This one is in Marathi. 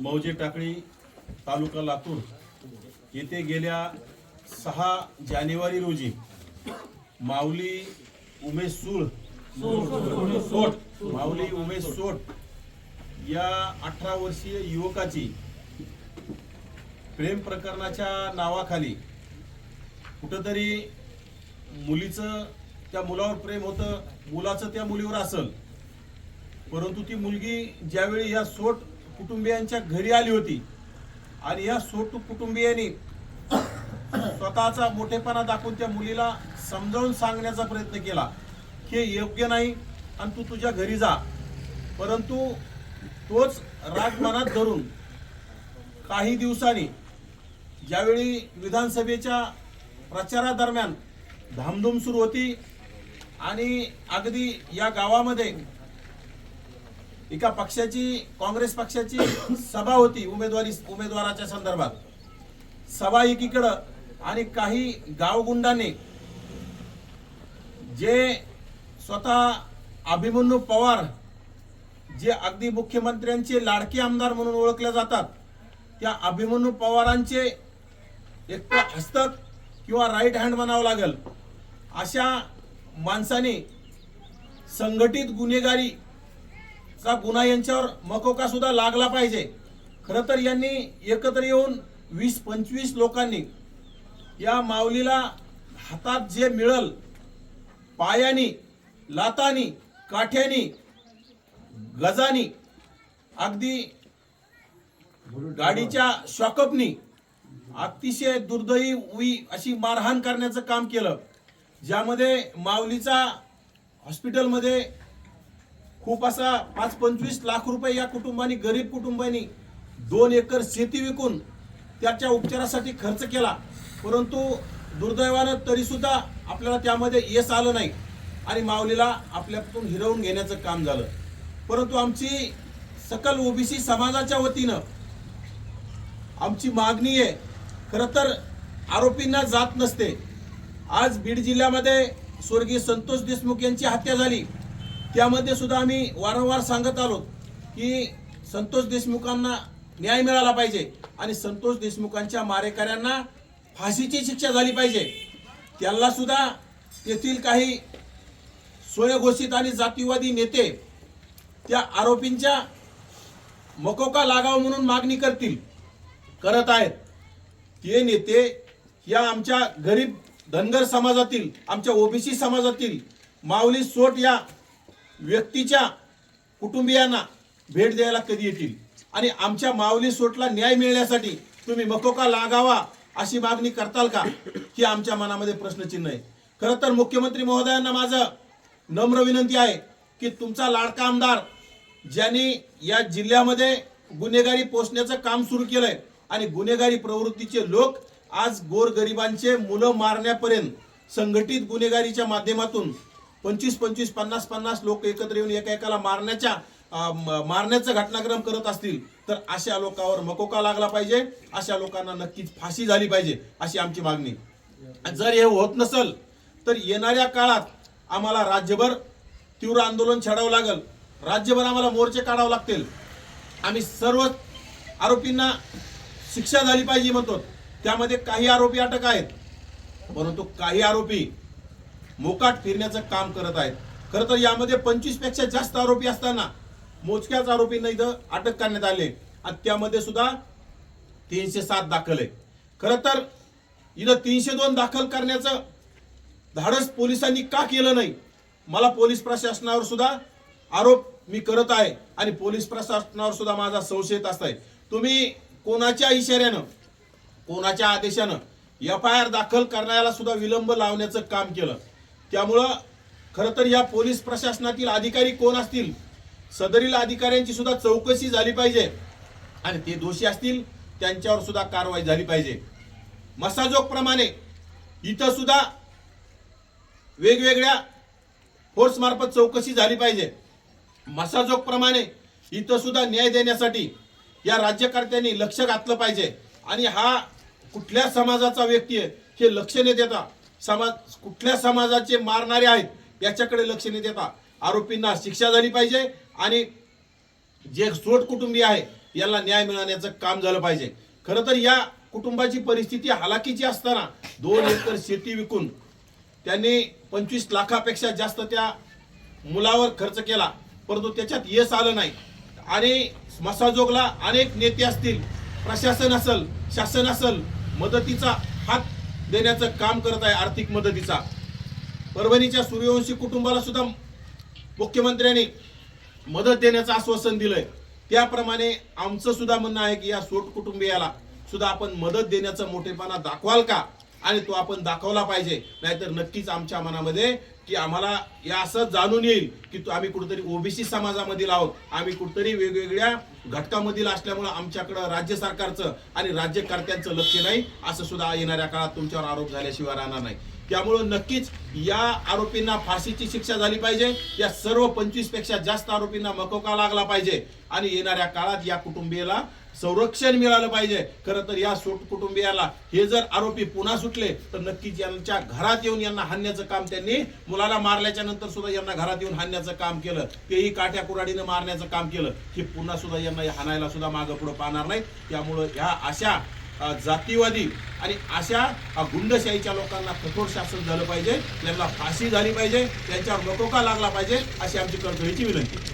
मौजे टाकळी तालुका लातूर येथे गेल्या सहा जानेवारी रोजी माऊली उमेश सूळ सोट माऊली उमेश सोट या अठरा वर्षीय युवकाची प्रेम प्रकरणाच्या नावाखाली कुठंतरी मुलीचं त्या मुलावर प्रेम होतं मुलाचं त्या मुलीवर असल. परंतु ती मुलगी ज्यावेळी या सोट कुटुंबियांच्या घरी आली होती. आणि या सोट कुटुंबियांनी स्वतःचा मोठेपणा दाखवून त्या मुलीला समजावून सांगण्याचा प्रयत्न केला. हे योग्य नाही आणि तू तुझ्या घरी जा. परंतु तोच राग मनात धरून काही दिवसांनी ज्यावेळी विधानसभेच्या प्रचारादरम्यान धामधूम सुरू होती आणि अगदी या गावामध्ये एका पक्षाची काँग्रेस पक्षाची सभा होती उमेदवारी उमेदवाराच्या संदर्भात. सभा एकीकडं आणि काही गावगुंडांनी जे स्वतः अभिमन्यू पवार जे अगदी मुख्यमंत्र्यांचे लाडके आमदार म्हणून ओळखले जातात त्या अभिमन्यू पवारांचे एक हस्तक किंवा राईट हँड म्हणावं लागेल. अशा माणसाने संघटित गुन्हेगारी चा गुन्हा यांच्यावर मकोका सुद्धा लागला पाहिजे. खरं तर यांनी एकत्र येऊन वीस पंचवीस लोकांनी या माऊलीला हातात जे मिळल पायानी लातानी काठ्यानी गजानी अगदी गाडीच्या शॉकअपनी अतिशय दुर्दैवी अशी मारहाण करण्याचं काम केलं. ज्यामध्ये माऊलीचा हॉस्पिटलमध्ये खूप असा पाच पंचवीस लाख रुपये या कुटुंबानी गरीब कुटुंबानी दोन एकर शेती विकून त्याच्या उपचारासाठी खर्च केला. परंतु दुर्दैवानं तरीसुद्धा आपल्याला त्यामध्ये यश आलं नाही आणि माऊलीला आपल्यातून हिरवून घेण्याचं काम झालं. परंतु आमची सकल ओबीसी समाजाच्या वतीनं आमची मागणी आहे खरं तर आरोपींना जात नसते. आज बीड जिल्ह्यामध्ये स्वर्गीय संतोष देशमुख यांची हत्या झाली. त्यामध्ये सुद्धा आम्ही वारंवार सांगत आलो की संतोष देशमुखांना न्याय मिळाला पाहिजे आणि संतोष देशमुखांच्या मारेकऱ्यांना फाशीची शिक्षा झाली पाहिजे. त्यांना सुद्धा तेथील काही स्वयंघोषित आणि जातीवादी नेते त्या आरोपींच्या मकोका लागाव म्हणून मागणी करतील करत आहेत. ते नेते या आमच्या गरीब धनगर समाजातील आमच्या ओबीसी समाजातील माऊली सोट या व्यक्तीच्या कुटुंबियांना भेट द्यायला कधी येतील? आणि आमच्या माऊली सोटला न्याय मिळण्यासाठी तुम्ही मकोका लागावा अशी मागणी करताल का? ही आमच्या मनामध्ये प्रश्नचिन्ह आहे. खरं तर मुख्यमंत्री महोदयांना माझं नम्र विनंती आहे की तुमचा लाडका आमदार ज्यांनी या जिल्ह्यामध्ये गुन्हेगारी पोचण्याचं काम सुरू केलंय आणि गुन्हेगारी प्रवृत्तीचे लोक आज गोरगरिबांचे मुलं मारण्यापर्यंत संघटित गुन्हेगारीच्या माध्यमातून पंचवीस पंचवीस पन्नास पन्नास लोक एकत्र येऊन एका एकाला मारण्याच्या म- मारण्याचा घटनाक्रम करत असतील तर अशा लोकांवर मकोका लागला पाहिजे? अशा लोकांना नक्कीच फाशी झाली पाहिजे अशी आमची मागणी. आणि जर हे होत नसल तर येणाऱ्या काळात आम्हाला राज्यभर तीव्र आंदोलन छेडावं लागेल. राज्यभर आम्हाला मोर्चे काढावे लागतील. आम्ही सर्व आरोपींना शिक्षा झाली पाहिजे म्हणतो. त्यामध्ये काही आरोपी अटक आहेत. परंतु काही आरोपी मोकाट फिरण्याचं काम करत आहेत. खरं तर यामध्ये पंचवीसपेक्षा जास्त आरोपी असताना मोजक्याच आरोपींना इथं अटक करण्यात आले आणि त्यामध्ये सुद्धा तीनशे सात दाखल आहे. खरं तर इथं तीनशे दोन दाखल करण्याचं धाडस पोलिसांनी का केलं नाही? मला पोलीस प्रशासनावर सुद्धा आरोप मी करत आहे आणि पोलीस प्रशासनावर सुद्धा माझा संशयित असत आहे. तुम्ही कोणाच्या इशाऱ्यानं कोणाच्या आदेशानं एफ आय आर दाखल करण्याला सुद्धा विलंब लावण्याचं काम केलं? त्यामुळं खरं तर या पोलीस प्रशासनातील अधिकारी कोण असतील? सदरील अधिकाऱ्यांची सुद्धा चौकशी झाली पाहिजे. आणि ते दोषी असतील त्यांच्यावर सुद्धा कारवाई झाली पाहिजे. मसाजोगप्रमाणे इथं सुद्धा वेगवेगळ्या फोर्समार्फत चौकशी झाली पाहिजे. मसाजोगप्रमाणे इथं सुद्धा न्याय देण्यासाठी या राज्यकर्त्यांनी लक्ष घातलं पाहिजे. आणि हा कुठल्या समाजाचा व्यक्ती आहे हे लक्ष न देता समाज कुठल्या समाजाचे मारणारे आहेत याच्याकडे लक्ष न देता आरोपींना शिक्षा झाली पाहिजे आणि जे सोट कुटुंबीय आहे याला न्याय मिळवण्याचं काम झालं पाहिजे. खरं तर या कुटुंबाची परिस्थिती हालाकीची असताना दोन एकर शेती विकून त्यांनी पंचवीस लाखापेक्षा जास्त त्या मुलावर खर्च केला परंतु त्याच्यात यश आलं नाही. आणि मसाजोगला अनेक नेते असतील प्रशासन असल शासन असल मदतीचा हात देण्याचं काम करत आहे आर्थिक मदतीचा. परभणीच्या सूर्यवंशी कुटुंबाला सुद्धा मुख्यमंत्र्यांनी मदत देण्याचं आश्वासन दिलंय. त्याप्रमाणे आमचं सुद्धा म्हणणं आहे की या सोट कुटुंबियाला सुद्धा आपण मदत देण्याचा मोठेपणा दाखवाल का? आणि तो आपण दाखवला पाहिजे. नाहीतर नक्कीच आमच्या मनामध्ये की आम्हाला या असं जाणून येईल की आम्ही कुठेतरी ओबीसी समाजामधील आहोत. आम्ही कुठेतरी वेगवेगळ्या घटकामधील असल्यामुळं आमच्याकडं राज्य सरकारचं आणि राज्यकर्त्यांचं लक्ष नाही असं सुद्धा येणाऱ्या काळात तुमच्यावर आरोप झाल्याशिवाय राहणार नाही. त्यामुळं नक्कीच या आरोपींना फाशीची शिक्षा झाली पाहिजे. या सर्व पंचवीसपेक्षा जास्त आरोपींना मकोका लागला पाहिजे. आणि येणाऱ्या काळात या कुटुंबियाला संरक्षण मिळालं पाहिजे. खरं तर या सूट कुटुंबियाला हे जर आरोपी पुन्हा सुटले तर नक्कीच यांच्या घरात येऊन यांना हाणण्याचं काम त्यांनी मुलाला मारल्याच्या नंतर सुद्धा यांना घरात येऊन हाणण्याचं काम केलं. तेही काट्या कुराडीनं मारण्याचं काम केलं. हे पुन्हा सुद्धा यांना हाणायला सुद्धा मागं पुढं पाहणार नाही. त्यामुळं ह्या अशा जातीवादी आणि अशा गुंडशाहीच्या लोकांना कठोर शासन झालं पाहिजे. त्यांना फाशी झाली पाहिजे. त्यांच्यावर मकोका लागला पाहिजे अशी आमची कळकळीची विनंती